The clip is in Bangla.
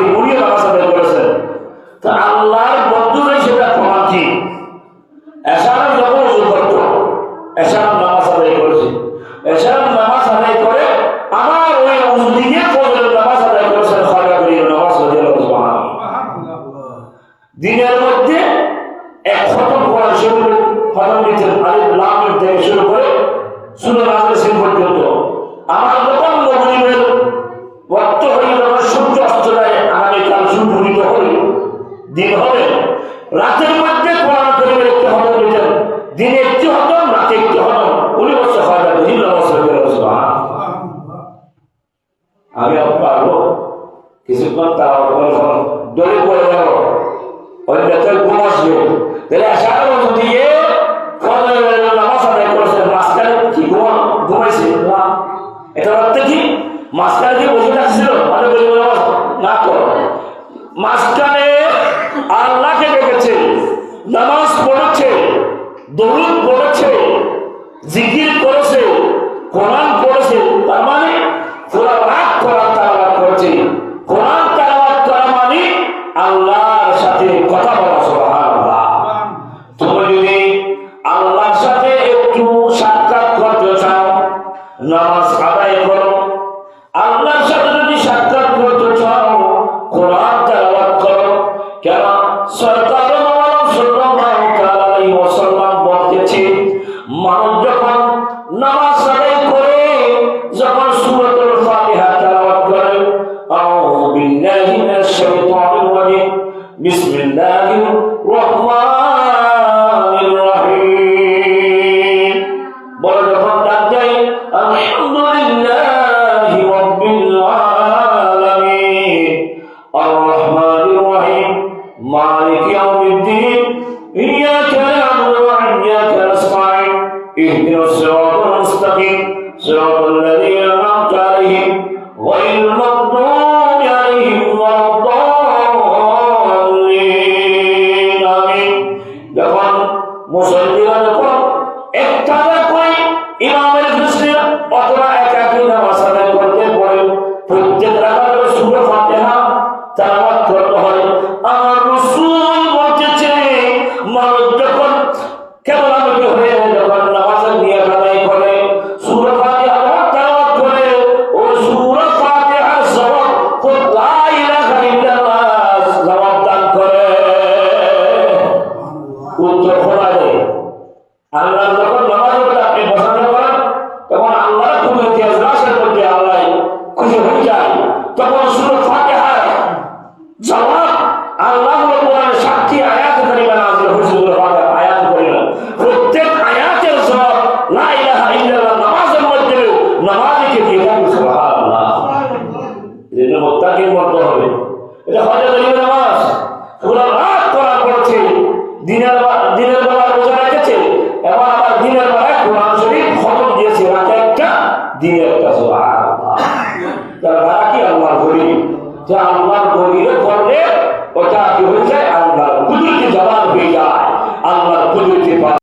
করি উনিও নামাজ আদায় করেছেন তো আল্লাহর বন্ধুরাই সেটা প্রমাণ কি এসারা যখন উজু করত এসারাম নামাজ আদায় করেছে। এসারাম নামাজ আদায় করে আমার ওই উজু দিয়ে নামাজ আদায় করেছেন খরা করি নামাজ দিনের মধ্যে এক খতম করার শুরু খতম দিচ্ছেন আলিফ লাম থেকে শুরু করে শুরু নামাজ দিন হবে। রাতের মধ্যে কোরআন করিমের একটি হতম দিতেন দিনে একটি হতম রাতে একটি হতম উনি বছর হয় যাবে হিন্দু বছর করে আমি পারব কিছুক্ষণ তার দলে পড়ে গেল। বেতন ঘুম আসবে। তাহলে বছর দিয়ে ফজরের নামাজ কি ঘুমা? ঘুমাইছে? না এটা বসে থাকছিল? মানে না করো। আল্লাহকে ডেকেছে, নামাজ পড়েছে, দরুদ পড়েছে, জিকির করেছে, কোরআন পড়েছে, তার মানে পুরা রাত কোরআন তালাবাদ করেছে। কোরআন তালাবাদ করা মানে আল্লাহর সাথে কথা বলা, সুবহানাল্লাহ। তুমি যদি আল্লাহর সাথে একটু সাক্ষাৎ করতে চাও, নামাজ আদায় করো। আল্লাহর সাথে যদি সাক্ষাৎ করতে চাও, কোরআন কেন সরকার ওয়াসাল্লাম বলতেছে মানুষ যখন নামাজ আদায় করে, যখন সূরাতুল ফাতিহা তেলাওয়াত করে, আউযু বিল্লাহি মিনাশ শাইতানির রাজিম, বিসমিল্লাহির রহমানির মালিক ইয়াউমিদ্দিন ইয়াকা না'বুদু ওয়া ইয়াকা নাস্তাঈন ইহদিনাস সিরাতাল মুস্তাকিম সিরাতাল লাযীনা আন'আমতা আলাইহিম গায়রিল মাগদূবি আলাইহিম ওয়ালাদ-দাল্লিন আমিন যখন মুসল্লিরা যখন একটা করে ইমামের আল্লাহ যখন নামাজ আপনি পছন্দ করেন, তখন আল্লাহ কোনো ইতিহাস রাসের মধ্যে আল্লাহ খুশি হয়ে যায়। তখন শুধু ফাতিহা, জবাব আল্লাহ কোরআনের সাক্ষী আয়াত করিবা নাজিল হয়েছে শুধু ফাতিহা, আয়াত করিবা প্রত্যেক আয়াতের জবাব, লা ইলাহা ইল্লাল্লাহ, নামাজের মধ্যে নামাজকে দিয়ে সুবহানাল্লাহ। যেন মোত্তাকির মতো হবে। এটা হজরত তারা কি আল্লাহর গরিব যে আল্লাহর গরিবে করলে ওটা